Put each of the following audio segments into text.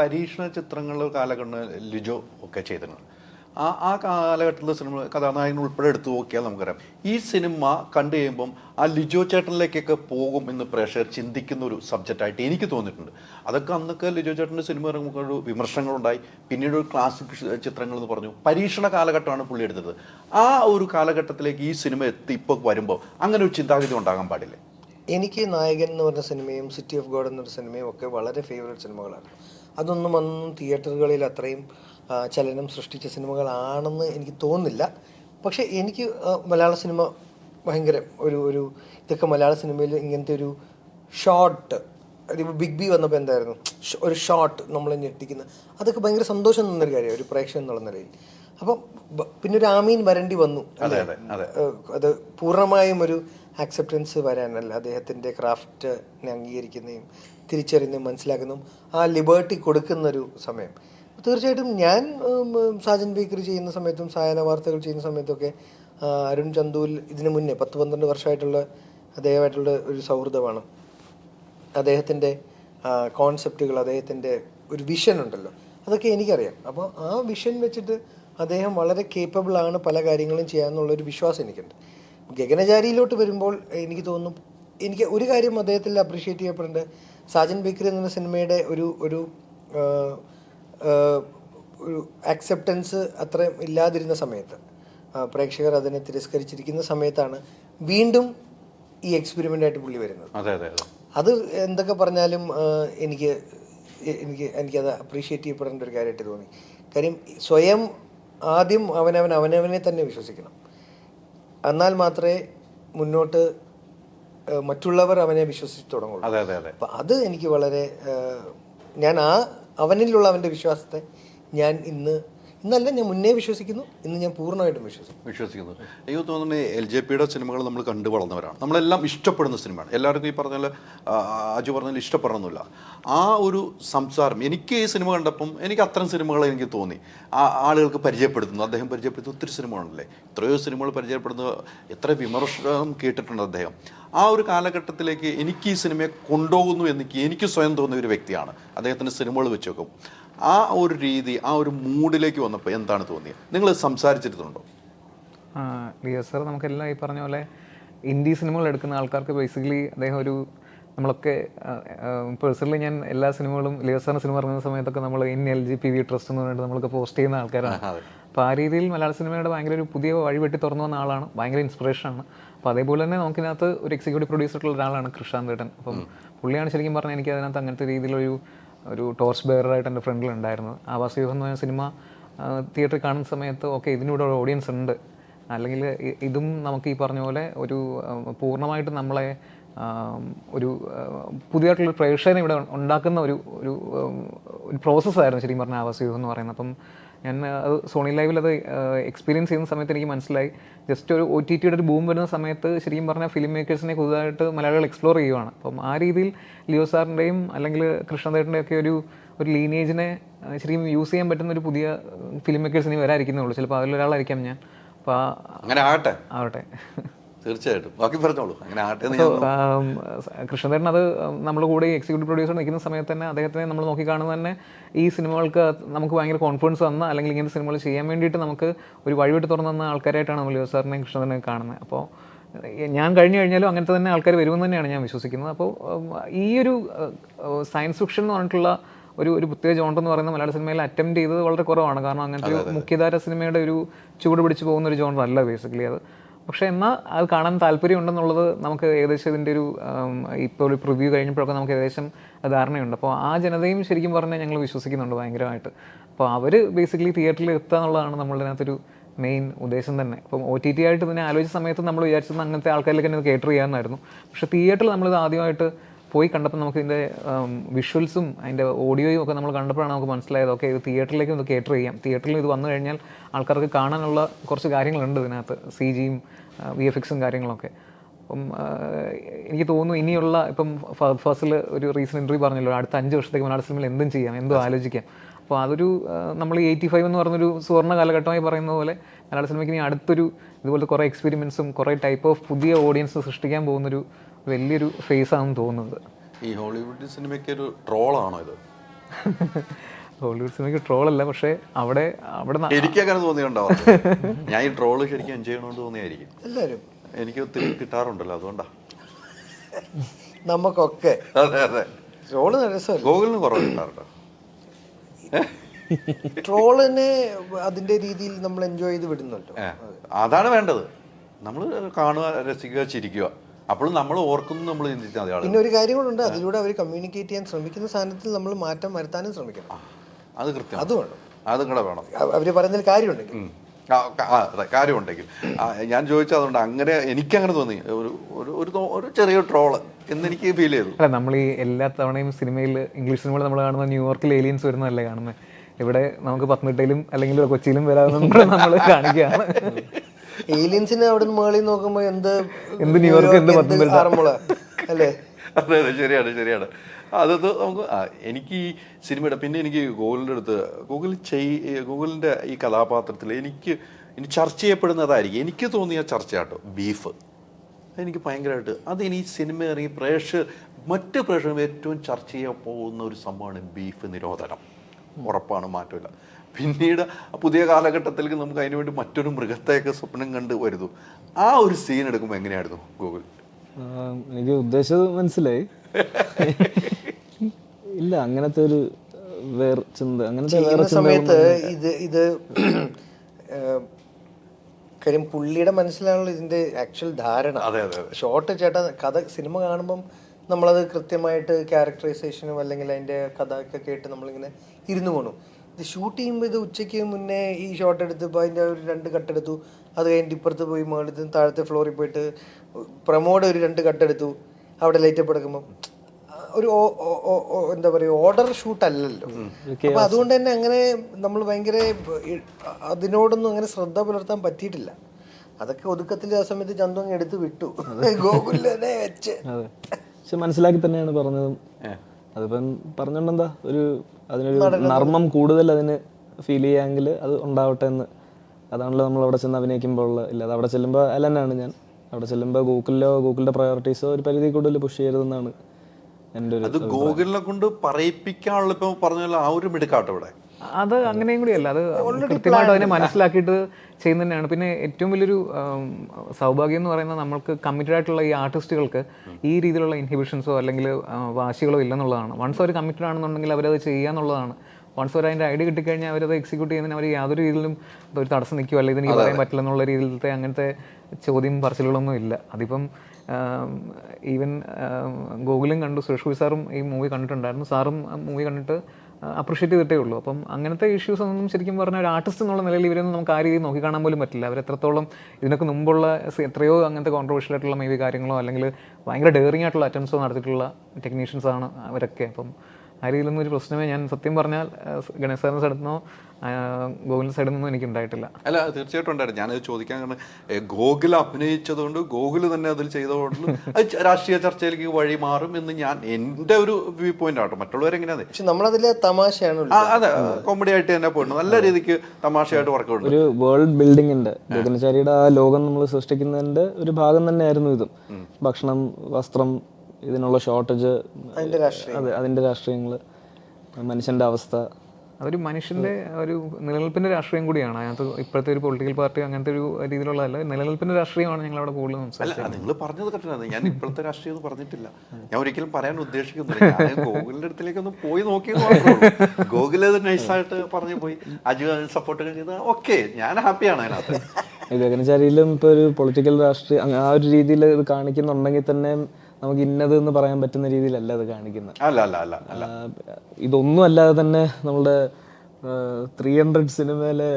പരീക്ഷണ ചിത്രങ്ങൾ കാലഘട്ടം ലിജോ ഒക്കെ ചെയ്തിട്ടുണ്ട്. ആ ആ കാലഘട്ടത്തിലെ സിനിമ കഥാനായകൻ ഉൾപ്പെടെ എടുത്തു നോക്കിയാൽ നമുക്കറിയാം. ഈ സിനിമ കണ്ടു കഴിയുമ്പം ആ ലിജോ ചേട്ടനിലേക്കൊക്കെ പോകും എന്ന് പ്രേക്ഷകർ ചിന്തിക്കുന്ന ഒരു സബ്ജക്റ്റായിട്ട് എനിക്ക് തോന്നിയിട്ടുണ്ട്. അതൊക്കെ അന്നൊക്കെ ലിജോ ചേട്ടന്റെ സിനിമ ഇറങ്ങുമ്പോൾ വിമർശനങ്ങളുണ്ടായി. പിന്നീട് ഒരു ക്ലാസിക് ചിത്രങ്ങൾ എന്ന് പറഞ്ഞു. പരീക്ഷണ കാലഘട്ടമാണ് പുള്ളി എടുത്തത്. ആ ഒരു കാലഘട്ടത്തിലേക്ക് ഈ സിനിമ എത്തി ഇപ്പോൾ വരുമ്പോൾ അങ്ങനെ ഒരു ചിന്താഗതി ഉണ്ടാകാൻ പാടില്ലേ? എനിക്ക് നായകൻ എന്ന് പറഞ്ഞ സിനിമയും സിറ്റി ഓഫ് ഗോഡ് എന്നൊരു സിനിമയും ഒക്കെ വളരെ ഫേവറേറ്റ് സിനിമകളാണ്. അതൊന്നും അന്നും തിയേറ്ററുകളിൽ അത്രയും ചലനം സൃഷ്ടിച്ച സിനിമകളാണെന്ന് എനിക്ക് തോന്നുന്നില്ല. പക്ഷേ എനിക്ക് മലയാള സിനിമ ഭയങ്കര ഒരു ഒരു ഇതൊക്കെ മലയാള സിനിമയിൽ ഇങ്ങനത്തെ ഒരു ഷോർട്ട് അതിപ്പോൾ ബിഗ് ബി വന്നപ്പോൾ എന്തായിരുന്നു? ഒരു ഷോട്ട് നമ്മളെ ഞെട്ടിക്കുന്ന. അതൊക്കെ ഭയങ്കര സന്തോഷം തന്നൊരു കാര്യമാണ് ഒരു പ്രേക്ഷകൻ എന്നുള്ള നിലയിൽ. അപ്പം പിന്നെ ഒരു ആമീൻ വരണ്ടി വന്നു അതെ അതെ അതെ. അത് പൂർണമായും ഒരു ആക്സെപ്റ്റൻസ് വരാനല്ല. അദ്ദേഹത്തിന്റെ ക്രാഫ്റ്റിനെ അംഗീകരിക്കുന്നതും തിരിച്ചറിയുന്നതും മനസ്സിലാക്കുന്നതും ആ ലിബേർട്ടി കൊടുക്കുന്നൊരു സമയം. തീർച്ചയായിട്ടും ഞാൻ സാജൻ ബേക്കറി ചെയ്യുന്ന സമയത്തും സായന വാർത്തകൾ ചെയ്യുന്ന സമയത്തൊക്കെ അരുൺ ചന്തുവിൽ ഇതിനു മുന്നേ പത്ത് പന്ത്രണ്ട് വർഷമായിട്ടുള്ള അദ്ദേഹമായിട്ടുള്ള ഒരു സൗഹൃദമാണ്. അദ്ദേഹത്തിന്റെ കോൺസെപ്റ്റുകൾ അദ്ദേഹത്തിന്റെ ഒരു വിഷൻ ഉണ്ടല്ലോ. അതൊക്കെ എനിക്കറിയാം. അപ്പോൾ ആ വിഷൻ വെച്ചിട്ട് അദ്ദേഹം വളരെ കേപ്പബിളാണ് പല കാര്യങ്ങളും ചെയ്യാമെന്നുള്ളൊരു വിശ്വാസം എനിക്കുണ്ട്. ഗഗനചാരിയിലോട്ട് വരുമ്പോൾ എനിക്ക് തോന്നുന്നു എനിക്ക് ഒരു കാര്യം അദ്ദേഹത്തിൽ അപ്രീഷിയേറ്റ് ചെയ്യപ്പെടേണ്ടത് സാജൻ ബേക്കറി എന്ന സിനിമയുടെ ഒരു ഒരു ഒരു ആക്സെപ്റ്റൻസ് അത്രയും ഇല്ലാതിരുന്ന സമയത്ത് പ്രേക്ഷകർ അതിനെ തിരസ്കരിച്ചിരിക്കുന്ന സമയത്താണ് വീണ്ടും ഈ എക്സ്പെരിമെന്റ് ആയിട്ട് പുള്ളി വരുന്നത്. അതെ എന്തൊക്കെ പറഞ്ഞാലും എനിക്ക് എനിക്ക് എനിക്കത് അപ്രീഷിയേറ്റ് ചെയ്യപ്പെടേണ്ട ഒരു കാര്യമായിട്ട് തോന്നി. കാര്യം സ്വയം ആദ്യം അവനവൻ അവനവനെ തന്നെ വിശ്വസിക്കണം. എന്നാൽ മാത്രമേ മുന്നോട്ട് മറ്റുള്ളവർ അവനെ വിശ്വസിച്ച് തുടങ്ങുള്ളൂ. അതെ അതെ അതെ. അപ്പം അത് എനിക്ക് വളരെ ഞാൻ ആ അവനിലുള്ള അവന്റെ വിശ്വാസത്തെ ഞാൻ ഇന്ന് ഇന്നല്ല ഞാൻ മുന്നേ വിശ്വസിക്കുന്നു. ഇന്ന് ഞാൻ പൂർണമായിട്ടും വിശ്വസിക്കുന്നു. വിശ്വസിക്കുന്നു. എനിക്ക് തോന്നുന്നു എൽ ജെ പിയുടെ സിനിമകൾ നമ്മൾ കണ്ടു വളർന്നവരാണ്. നമ്മളെല്ലാം ഇഷ്ടപ്പെടുന്ന സിനിമയാണ്. എല്ലാവർക്കും ഈ പറഞ്ഞ അജു പറഞ്ഞാൽ ഇഷ്ടപ്പെടണമെന്നില്ല ആ ഒരു സംസാരം എനിക്ക് ഈ സിനിമ കണ്ടപ്പം എനിക്ക് അത്തരം സിനിമകൾ എനിക്ക് തോന്നി. ആ ആളുകൾക്ക് പരിചയപ്പെടുത്തുന്നു. അദ്ദേഹം പരിചയപ്പെടുത്തുന്ന ഒത്തിരി സിനിമകളല്ലേ എത്രയോ സിനിമകൾ പരിചയപ്പെടുന്ന. എത്ര വിമർശനം കേട്ടിട്ടുണ്ട് അദ്ദേഹം. ആ ഒരു കാലഘട്ടത്തിലേക്ക് എനിക്ക് ഈ സിനിമയെ കൊണ്ടുപോകുന്നു എനിക്ക് എനിക്ക് സ്വയം തോന്നിയ ഒരു വ്യക്തിയാണ്. അദ്ദേഹത്തിന്റെ സിനിമകൾ വെച്ച് നോക്കും. ആ ഒരു രീതി ആ ഒരു മൂഡിലേക്ക് വന്നപ്പോൾ എന്താണ് തോന്നിയത് നിങ്ങൾ സംസാരിച്ചിരുന്നുണ്ടോ? ലിയോ സർ നമുക്കെല്ലാം ഈ പറഞ്ഞ പോലെ ഇന്ത്യ സിനിമകൾ എടുക്കുന്ന ആൾക്കാർക്ക് ബേസിക്കലി അദ്ദേഹം ഒരു നമ്മളൊക്കെ പേഴ്സണലി ഞാൻ എല്ലാ സിനിമകളും ലിയോ സാറിന് സിനിമ ഇറങ്ങുന്ന സമയത്തൊക്കെ നമ്മൾ in L G P V trust എന്ന് പറഞ്ഞിട്ട് നമ്മൾക്ക് പോസ്റ്റ് ചെയ്യുന്ന ആൾക്കാരാണ്. അപ്പോൾ ആ രീതിയിൽ മലയാള സിനിമയുടെ ഭയങ്കര ഒരു പുതിയ വഴി വെട്ടി തുറന്നു വന്ന ആളാണ്. ഭയങ്കര ഇൻസ്പിറേഷനാണ് അപ്പോൾ അതേപോലെ തന്നെ നമുക്കിതിനകത്ത് ഒരു എക്സിക്യൂട്ടീവ് പ്രൊഡ്യൂസർ ഉള്ള ഒരാളാണ് കൃഷാന്ത് ഏട്ടൻ. അപ്പം പുള്ളിയാണ് ശരിക്കും പറഞ്ഞാൽ എനിക്ക് അതിനകത്ത് അങ്ങനത്തെ രീതിയിലൊരു ഒരു ടോർച്ച് ബെയറായിട്ട് എന്റെ ഫ്രണ്ടിലുണ്ടായിരുന്നു. ആവാസ് വ്യൂഹം എന്ന് പറഞ്ഞ സിനിമ തിയേറ്ററിൽ കാണുന്ന സമയത്ത് ഓക്കെ ഇതിനൂടെ ഒരു ഓഡിയൻസ് ഉണ്ട്. അല്ലെങ്കിൽ ഇതും നമുക്ക് ഈ പറഞ്ഞ പോലെ ഒരു പൂർണമായിട്ട് നമ്മളെ ഒരു പുതിയതായിട്ടുള്ള പ്രേക്ഷകനെ ഇവിടെ ഉണ്ടാക്കുന്ന ഒരു ഒരു പ്രോസസ്സായിരുന്നു ശരിക്കും പറഞ്ഞ ആവാസ് വ്യൂഹം എന്ന് പറയുന്നത്. അപ്പം ഞാൻ അത് സോണി ലൈവിൽ അത് എക്സ്പീരിയൻസ് ചെയ്യുന്ന സമയത്ത് എനിക്ക് മനസ്സിലായി. ജസ്റ്റ് ഒരു ഒ ടി ടിയുടെ ഒരു ബൂം വരുന്ന സമയത്ത് ശരിക്കും പറഞ്ഞാൽ ഫിലിം മേക്കേഴ്സിനെ പുതുതായിട്ട് മലയാളികൾ എക്സ്പ്ലോർ ചെയ്യുവാണ്. അപ്പം ആ രീതിയിൽ ലിയോ സാറിന്റെയും അല്ലെങ്കിൽ കൃഷ്ണദേട്ടന്റെയും ഒക്കെ ഒരു ഒരു ലീനേജിനെ ശരിക്കും യൂസ് ചെയ്യാൻ പറ്റുന്ന ഒരു പുതിയ ഫിലിം മേക്കേഴ്സിനെ വരാതിരിക്കുന്നേ ഉള്ളൂ. ചിലപ്പോൾ അതിലൊരാളായിരിക്കാം ഞാൻ. അപ്പോൾ ആ അങ്ങനെ ആവട്ടെ ആവട്ടെ. തീർച്ചയായിട്ടും. ബാക്കി പറഞ്ഞോളൂ. അങ്ങനെ കൃഷ്ണദേട്ടൻ അത് നമ്മുടെ കൂടെ എക്സിക്യൂട്ടീവ് പ്രൊഡ്യൂസർ നിൽക്കുന്ന സമയത്ത് തന്നെ അദ്ദേഹത്തിനെ നമ്മൾ നോക്കി കാണുന്നത് തന്നെ ഈ സിനിമകൾക്ക് നമുക്ക് ഭയങ്കര കോൺഫിഡൻസ് വന്ന അല്ലെങ്കിൽ ഇങ്ങനത്തെ സിനിമകൾ ചെയ്യാൻ വേണ്ടിയിട്ട് നമുക്ക് ഒരു വഴിവിട്ട് തുറന്നു തന്ന ആൾക്കാരായിട്ടാണ് നമ്മൾ ലിയോ സാറിനെയും കാണുന്നത്. അപ്പോൾ ഞാൻ കഴിഞ്ഞു കഴിഞ്ഞാലും അങ്ങനത്തെ തന്നെ ആൾക്കാർ വരുമെന്ന് തന്നെയാണ് ഞാൻ വിശ്വസിക്കുന്നത്. അപ്പോൾ ഈ ഒരു സയൻസ് ഫിക്ഷൻ എന്ന് പറഞ്ഞിട്ടുള്ള ഒരു ഒരു പ്രത്യേക ജോണ്ടർ എന്ന് പറയുന്ന മലയാള സിനിമയിൽ അറ്റംപ്റ്റ് ചെയ്തത് വളരെ കുറവാണ്. കാരണം അങ്ങനത്തെ ഒരു മുഖ്യധാര സിനിമയുടെ ഒരു ചൂട് പിടിച്ച് പോകുന്ന ഒരു ജോണ്ടർ അല്ല ബേസിക്കലി അത്. പക്ഷേ എന്നാൽ അത് കാണാൻ താല്പര്യം ഉണ്ടെന്നുള്ളത് നമുക്ക് ഏകദേശം ഇതിന്റെ ഒരു ഇപ്പോൾ ഒരു പ്രിവ്യൂ കഴിഞ്ഞപ്പോഴൊക്കെ നമുക്ക് ഏകദേശം ധാരണയുണ്ട്. അപ്പോൾ ആ ജനതയും ശരിക്കും പറഞ്ഞാൽ ഞങ്ങൾ വിശ്വസിക്കുന്നുണ്ട് ഭയങ്കരമായിട്ട്. അപ്പോൾ അവർ ബേസിക്കലി തിയേറ്ററിൽ എത്തുക എന്നുള്ളതാണ് നമ്മളുടെ അതിനകത്തൊരു മെയിൻ ഉദ്ദേശം തന്നെ. അപ്പം ഒ ടി ടി ആയിട്ട് ഇതിനെ ആലോചിച്ച സമയത്ത് നമ്മൾ വിചാരിച്ചത് അങ്ങനത്തെ ആൾക്കാരിലേക്ക് തന്നെ ഇത് കേറ്റർ ചെയ്യാമെന്നായിരുന്നു. പക്ഷേ തിയേറ്ററിൽ നമ്മളിത് ആദ്യമായിട്ട് പോയി കണ്ടപ്പോൾ നമുക്ക് ഇതിന്റെ വിഷ്വൽസും അതിന്റെ ഓഡിയോയും ഒക്കെ നമ്മൾ കണ്ടപ്പോഴാണ് നമുക്ക് മനസ്സിലായത് ഓക്കെ ഇത് തിയേറ്ററിലേക്ക് ഇത് കേറ്റർ ചെയ്യാം. തിയേറ്ററിൽ ഇത് വന്നു കഴിഞ്ഞാൽ ആൾക്കാർക്ക് കാണാനുള്ള കുറച്ച് കാര്യങ്ങളുണ്ട് ഇതിനകത്ത് സി ജിയും വി എഫ് എക്സും കാര്യങ്ങളൊക്കെ. അപ്പം എനിക്ക് തോന്നുന്നു ഇനിയുള്ള ഇപ്പം ഫസ്റ്റിൽ ഒരു റീസെന്റ് ഇന്റർവ്യൂ പറഞ്ഞല്ലോ അടുത്ത അഞ്ച് വർഷത്തേക്ക് മലയാള സിനിമയിൽ എന്തും ചെയ്യാം എന്തും ആലോചിക്കാം. അപ്പോൾ അതൊരു നമ്മൾ എയ്റ്റി ഫൈവ് എന്ന് പറഞ്ഞൊരു സുവർണ കാലഘട്ടമായി പറയുന്ന പോലെ മലയാള സിനിമയ്ക്ക് ഇനി അടുത്തൊരു ഇതുപോലത്തെ കുറേ എക്സ്പെരിമെൻസും കുറേ ടൈപ്പ് ഓഫ് പുതിയ ഓഡിയൻസ് സൃഷ്ടിക്കാൻ പോകുന്നൊരു വലിയൊരു ഫേസ് ആണെന്ന് തോന്നുന്നത്. ഈ ഹോളിവുഡ് സിനിമയ്ക്ക് ഒരു ട്രോളാണോ ഇത്? ഹോളിവുഡ് സിനിമയ്ക്ക് ട്രോൾ അല്ല പക്ഷേ അവിടെ അവിടെ എനിക്ക് അങ്ങനെ തോന്നിയുണ്ടോ ഞാൻ ഈ ട്രോൾ ശരിക്കും എൻജോയ് ചെയ്യണമെന്ന് തോന്നിയായിരിക്കും. എല്ലാവരും എനിക്ക് ഒത്തിരി കിട്ടാറുണ്ടല്ലോ അതുകൊണ്ടാ. നമുക്കൊക്കെ. അതെ അതെ. ട്രോൾ രസമല്ല? ഗൂഗിളിന് കുറവ് കിട്ടാറുണ്ടോ? ട്രോളിനെ അതിന്റെ രീതിയിൽ നമ്മൾ എൻജോയ് ചെയ്ത് വിടുന്നുണ്ടോ? അതാണ് വേണ്ടത്. നമ്മൾ കാണുക രസിക്കുക ചിരിക്കുക. അപ്പോഴും നമ്മൾ ഓർക്കുന്നു നമ്മൾ ചിന്തിച്ചാൽ മതി പിന്നെ ഒരു കാര്യം കൂടെ അതിലൂടെ അവർ കമ്മ്യൂണിക്കേറ്റ് ചെയ്യാൻ ശ്രമിക്കുന്ന സാധനത്തിൽ നമ്മൾ മാറ്റം വരുത്താനും ശ്രമിക്കണം. അത് കൃത്യം. അത് വേണം. അതും കൂടെ വേണം. അവർ അവർ പറയുന്നതിൽ കാര്യമുണ്ടെങ്കിൽ. അതെ, കാര്യമുണ്ടെങ്കിൽ. ഞാൻ ചോദിച്ചത് അതുകൊണ്ട് അങ്ങനെ എനിക്കങ്ങനെ തോന്നി. ഒരു ഒരു ഒരു ചെറിയ ട്രോൾ എന്നെനിക്ക് ഫീൽ ചെയ്തു. അല്ല നമ്മൾ ഈ എല്ലാ തവണയും സിനിമയിൽ ഇംഗ്ലീഷ് സിനിമകൾ നമ്മൾ കാണുന്ന ന്യൂയോർക്കിൽ ഏലിയൻസ് വരുന്നതല്ലേ കാണുന്നത് ഇവിടെ നമുക്ക് പത്തനംതിട്ടയിലും അല്ലെങ്കിൽ കൊച്ചിയിലും വരാമെന്നും നമ്മൾ കാണിക്കുകയാണ്. ഏലിയൻസിനെ അവിടെ നിന്ന് മേളിൽ നോക്കുമ്പോ എന്ത് എന്ത് ന്യൂയോർക്ക്, എന്ത്. ആറന്മുള അല്ലേ? അതെ അതെ ശരിയാണ് ശരിയാണ്. അതത് നമുക്ക് ആ, എനിക്ക് ഈ സിനിമയുടെ പിന്നെ എനിക്ക് ഗൂഗിളിന്റെ അടുത്ത് ഗൂഗിൾ ചെയ് ഗൂഗിളിന്റെ ഈ കഥാപാത്രത്തിൽ എനിക്ക് ഇനി ചർച്ച ചെയ്യപ്പെടുന്നതായിരിക്കും. എനിക്ക് തോന്നിയ ചർച്ചയാട്ടോ ബീഫ്. എനിക്ക് ഭയങ്കരമായിട്ട് അത് ഇനി സിനിമ ഇറങ്ങി പ്രേക്ഷ മറ്റ് പ്രേക്ഷകർ ഏറ്റവും ചർച്ച ചെയ്യാൻ പോകുന്ന ഒരു സംഭവമാണ് ബീഫ് നിരോധനം. ഉറപ്പാണ് മാറ്റമില്ല. പിന്നീട് പുതിയ കാലഘട്ടത്തിലേക്ക് നമുക്ക് അതിനു വേണ്ടി മറ്റൊരു മൃഗത്തെയൊക്കെ സ്വപ്നം കണ്ട് വരുന്നു. ആ ഒരു സീൻ എടുക്കുമ്പോൾ എങ്ങനെയായിരുന്നു ഗൂഗിൾ എനിക്ക് ഉദ്ദേശം മനസ്സിലായി. ഇല്ല അങ്ങനത്തെ ഒരു വേർ ചിന്ത അങ്ങനത്തെ വേറെ സമയത്ത് ഇത് ഇത് കാര്യം പുള്ളിയുടെ മനസ്സിലാണല്ലോ ഇതിന്റെ ആക്ച്വൽ ധാരണ. അതെ, അതെ, ഷോർട്ട് ചേട്ടാ കഥ സിനിമ കാണുമ്പം നമ്മളത് കൃത്യമായിട്ട് ക്യാരക്ടറൈസേഷനും അല്ലെങ്കിൽ അതിന്റെ കഥ ഒക്കെ കേട്ട് നമ്മളിങ്ങനെ ഇരുന്ന് പോണു. ഇത് ഷൂട്ട് ചെയ്യുമ്പോൾ ഇത് ഉച്ചയ്ക്ക് മുന്നേ ഈ ഷോട്ട് എടുത്ത് ഇപ്പോൾ അതിന്റെ ഒരു രണ്ട് കട്ടെടുത്തു അത് കഴിഞ്ഞിട്ട് ഇപ്പുറത്ത് പോയി മുകളിൽ താഴത്തെ ഫ്ലോറിൽ പോയിട്ട് പ്രമോഡ് ഒരു രണ്ട് കട്ടെടുത്തു അവിടെ ലൈറ്റപ്പ് എടുക്കുമ്പോൾ ഒരു എന്താ പറയുക ഓർഡർ ഷൂട്ട് അല്ലല്ലോ. അപ്പൊ അതുകൊണ്ട് തന്നെ അങ്ങനെ നമ്മൾ ഭയങ്കര അതിനോടൊന്നും അങ്ങനെ ശ്രദ്ധ പുലർത്താൻ പറ്റിയിട്ടില്ല. അതൊക്കെ ഒതുക്കത്തിൽ ആ സമയത്ത് ചന്തു അങ്ങ് എടുത്ത് വിട്ടു. ഗോകുലിനെ വെച്ച്. പക്ഷെ മനസ്സിലാക്കി തന്നെയാണ് പറഞ്ഞതും. അതിപ്പം പറഞ്ഞോണ്ടെന്താ? ഒരു അതിനൊരു നർമ്മം കൂടുതൽ അതിന് ഫീൽ ചെയ്യാമെങ്കിൽ അത് ഉണ്ടാവട്ടെ എന്ന്. അതാണല്ലോ നമ്മൾ അവിടെ ചെന്ന് അഭിനയിക്കുമ്പോൾ ഉള്ള ഇല്ല. അത് അവിടെ ചെല്ലുമ്പോൾ അല്ല തന്നെയാണ് ഞാൻ. അവിടെ ചെല്ലുമ്പോൾ ഗൂഗിളിലോ ഗൂഗിളിന്റെ പ്രയോറിറ്റീസോ ഒരു പരിധി കൂടുതൽ പുഷ് ചെയ്യരുതെന്നാണ് എന്റെ ഒരു അത് ഗൂഗിളിനെ കൊണ്ട് പറയിപ്പിക്കാനുള്ള ഇപ്പം പറഞ്ഞ ആ ഒരു മിടുക്കാട്ടോ ഇവിടെ. അത് അങ്ങനെയും കൂടിയല്ല. അത് കൃത്യമായിട്ട് അതിനെ മനസ്സിലാക്കിയിട്ട് ചെയ്യുന്ന തന്നെയാണ് പിന്നെ ഏറ്റവും വലിയൊരു സൗഭാഗ്യം എന്ന് പറയുന്നത് നമ്മൾക്ക് കമ്മിറ്റഡ് ആയിട്ടുള്ള ഈ ആർട്ടിസ്റ്റുകൾക്ക് ഈ രീതിയിലുള്ള ഇൻഹിബിഷൻസോ അല്ലെങ്കിൽ വാശികളോ ഇല്ലെന്നുള്ളതാണ്. വൺസ് അവർ കമ്മിറ്റഡ് ആണെന്നുണ്ടെങ്കിൽ അവരത് ചെയ്യാന്നുള്ളതാണ് വൺസ് അവർ അതിന്റെ ഐഡിയ കിട്ടിക്കഴിഞ്ഞാൽ അവരത് എക്സിക്യൂട്ട് ചെയ്യുന്നതിന് അവർ യാതൊരു രീതിയിലും ഒരു തടസ്സം നിൽക്കുമോ അല്ലെങ്കിൽ ഇതിന് പറയാൻ പറ്റില്ല എന്നുള്ള രീതിയിലത്തെ അങ്ങനത്തെ ചോദ്യം പറച്ചിലുകളൊന്നും ഇല്ല. അതിപ്പം ഈവൻ ഗൂഗിളും കണ്ടു സുരേഷ് ഗോപി സാറും ഈ മൂവി കണ്ടിട്ടുണ്ടായിരുന്നു. സാറും മൂവി കണ്ടിട്ട് അപ്രിഷ്യേറ്റ് ചെയ്തിട്ടേ ഉള്ളൂ. അപ്പം അങ്ങനത്തെ ഇഷ്യൂസ് ഒന്നും ശരിക്കും പറഞ്ഞാൽ ഒരു ആർട്ടിസ്റ്റ് എന്നുള്ള നിലയിൽ ഇവരൊന്നും നമുക്ക് ആ രീതിയിൽ നോക്കി കാണാൻ പോലും പറ്റില്ല. അവർ എത്രത്തോളം ഇതിനൊക്കെ മുമ്പുള്ള എത്രയോ അങ്ങനത്തെ കോൺട്രവേഴ്ഷ്യൽ ആയിട്ടുള്ള മേ കാര്യങ്ങളോ അല്ലെങ്കിൽ ഭയങ്കര ഡെയറിങ് ആയിട്ടുള്ള അറ്റംപ്സോ നടത്തിയിട്ടുള്ള ടെക്നീഷ്യൻസാണ് അവരൊക്കെ. അപ്പം ആ രീതിയിലൊന്നും ഒരു പ്രശ്നമേ ഞാൻ സത്യം പറഞ്ഞാൽ ആ, ഗണേശ് സാറിന്റെ സൈഡിൽ നിന്നോ ഗോകുലിന്റെ സൈഡിൽ നിന്നോ എനിക്ക് ഉണ്ടായിട്ടില്ല അല്ല തീർച്ചയായിട്ടും ഉണ്ടായിരുന്നു. ഞാനത് ചോദിക്കാൻ കാരണം ഗോകുൽ അഭിനയിച്ചതുകൊണ്ട് ഗോകുൽ തന്നെ അതിൽ ചെയ്തതുകൊണ്ട് അത് രാഷ്ട്രീയ ചർച്ചയിലേക്ക് വഴി മാറും എന്ന് ഞാൻ എന്റെ ഒരു വ്യൂ പോയിന്റ് ആട്ടോ മറ്റുള്ളവരെങ്ങനെയാണ് പക്ഷെ നമ്മളതിൽ തമാശയാണ് അതെ കോമഡി ആയിട്ട് തന്നെ പോയിട്ടുണ്ട്. നല്ല രീതിക്ക് തമാശയായിട്ട് വർക്ക് ഒരു വേൾഡ് ബിൽഡിങ്ങിന്റെ ഗഗനചാരിയുടെ ആ. ലോകം നമ്മൾ സൃഷ്ടിക്കുന്നതിന്റെ ഒരു ഭാഗം തന്നെയായിരുന്നു ഇതും. ഭക്ഷണം വസ്ത്രം ഇതിനുള്ള ഷോർട്ടേജ് അതെ അതിന്റെ രാഷ്ട്രീയങ്ങൾ മനുഷ്യന്റെ അവസ്ഥ. അതൊരു മനുഷ്യന്റെ ഒരു നിലനിൽപ്പിന്റെ രാഷ്ട്രീയം കൂടിയാണ്. അതിനകത്ത് ഇപ്പോഴത്തെ ഒരു പൊളിറ്റിക്കൽ പാർട്ടി അങ്ങനത്തെ ഒരു രീതിയിലുള്ളതല്ല നിലനിൽപ്പിന്റെ രാഷ്ട്രീയമാണ് ഞങ്ങൾ അവിടെ കൂടുതൽ സംസാരിച്ചത്. നിങ്ങൾ പറഞ്ഞത് കറക്റ്റാണ്. ഞാൻ ഇപ്പോഴത്തെ രാഷ്ട്രീയം ഒന്നും പറഞ്ഞിട്ടില്ല. ഞാൻ ഒരിക്കലും പറയാൻ ഉദ്ദേശിക്കുന്നില്ല. ഗോകുലിന്റെ ഗോകുലിന്റെ അടുത്തേക്ക് ഒന്ന് പോയി നോക്കി ഗോകുൽ അത് നൈസായിട്ട് പറഞ്ഞു പോയി. അജു സപ്പോർട്ട് ചെയ്ത് ഓക്കെ ഞാൻ ഹാപ്പിയാണ് അതിനകത്ത്. ഗഗനചാരിയിലും ഇപ്പൊ ഒരു പൊളിറ്റിക്കൽ രാഷ്ട്രീയ ആ ഒരു രീതിയിൽ ഇത് കാണിക്കുന്നുണ്ടെങ്കിൽ തന്നെ നമുക്ക് ഇന്നത് എന്ന് പറയാൻ പറ്റുന്ന രീതിയിലല്ല അത് കാണിക്കുന്നത്. അല്ല അല്ല അല്ല അല്ല. ഇതൊന്നും അല്ലാതെ തന്നെ നമ്മുടെ ത്രീ ഹൺഡ്രഡ് സിനിമയിലെ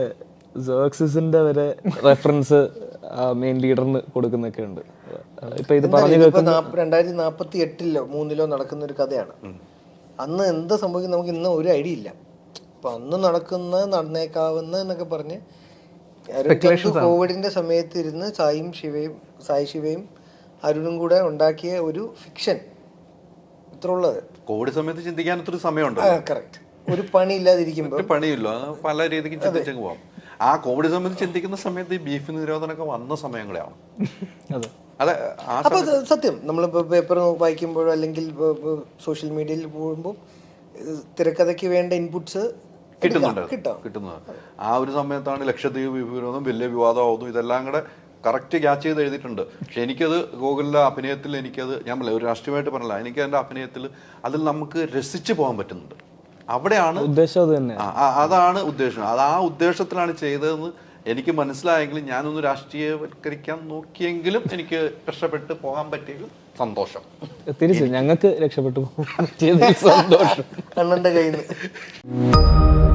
സേർക്സിന്റെ വരെ റെഫറൻസ് മെയിൻ ലീഡറിന് കൊടുക്കുന്നൊക്കെ ഉണ്ട്. ഇപ്പൊ ഇത് പറഞ്ഞു രണ്ടായിരത്തി നാപ്പത്തി എട്ടിലോ മൂന്നിലോ നടക്കുന്ന ഒരു കഥയാണ് അന്ന് എന്താ സംഭവിക്കും നമുക്ക് ഇന്ന് ഒരു ഐഡിയ ഇല്ല. അപ്പൊ അന്ന് നടക്കുന്ന നടന്നേക്കാവുന്ന എന്നൊക്കെ പറഞ്ഞ് കോവിഡിന്റെ സമയത്ത് ഇരുന്ന് സായും ശിവയും സായി ശിവയും അരുണും കൂടെ ഉണ്ടാക്കിയ ഒരു ഫിക്ഷൻ ഇത്ര ഉള്ളത് കോവിഡ് സമയത്ത് ചിന്തിക്കാൻ ഒത്തിരി സമയമുണ്ട് കറക്റ്റ് ഒരു പണി ഇല്ലാതിരിക്കുമ്പോൾ പണിയില്ല. പല രീതിക്ക് ചിന്തിച്ചങ്ങ് പോവാം. ആ കോവിഡ് സമയത്ത് ചിന്തിക്കുന്ന സമയത്ത് ഈ ബീഫ് നിരോധനമൊക്കെ വന്ന സമയങ്ങളെയാണ്. അതെ. അപ്പൊ സത്യം നമ്മളിപ്പോ പേപ്പർ വായിക്കുമ്പോഴോ അല്ലെങ്കിൽ സോഷ്യൽ മീഡിയയിൽ പോകുമ്പോൾ തിരക്കഥയ്ക്ക് വേണ്ട ഇൻപുട്സ് കിട്ടുന്നുണ്ട്. കിട്ടുന്നത് ആ ഒരു സമയത്താണ് ലക്ഷദ്വീപ് വിവരവും വലിയ വിവാദമാവുന്നു. ഇതെല്ലാം കൂടെ കറക്റ്റ് ക്യാച്ച് ചെയ്ത് എഴുതിയിട്ടുണ്ട്. പക്ഷെ എനിക്കത് ഗോകുലിന്റെ അഭിനയത്തിൽ എനിക്കത് ഞാൻ പറയാം ഒരു രാഷ്ട്രീയമായിട്ട് പറഞ്ഞില്ല. എനിക്ക് എന്റെ അഭിനയത്തിൽ അതിൽ നമുക്ക് രസിച്ച് പോകാൻ പറ്റുന്നുണ്ട്. അവിടെയാണ് ഉദ്ദേശം അതാണ് ഉദ്ദേശം. അത് ആ ഉദ്ദേശത്തിലാണ് ചെയ്തതെന്ന് എനിക്ക് മനസ്സിലായെങ്കിലും ഞാനൊന്ന് രാഷ്ട്രീയവൽക്കരിക്കാൻ നോക്കിയെങ്കിലും എനിക്ക് രക്ഷപ്പെട്ട് പോകാൻ പറ്റിയതിൽ സന്തോഷം. തിരിച്ച് ഞങ്ങൾക്ക് രക്ഷപ്പെട്ടു പോകാൻ പറ്റിയത് സന്തോഷം. കണ്ണന്റെ കയ്യിൽ നിന്ന്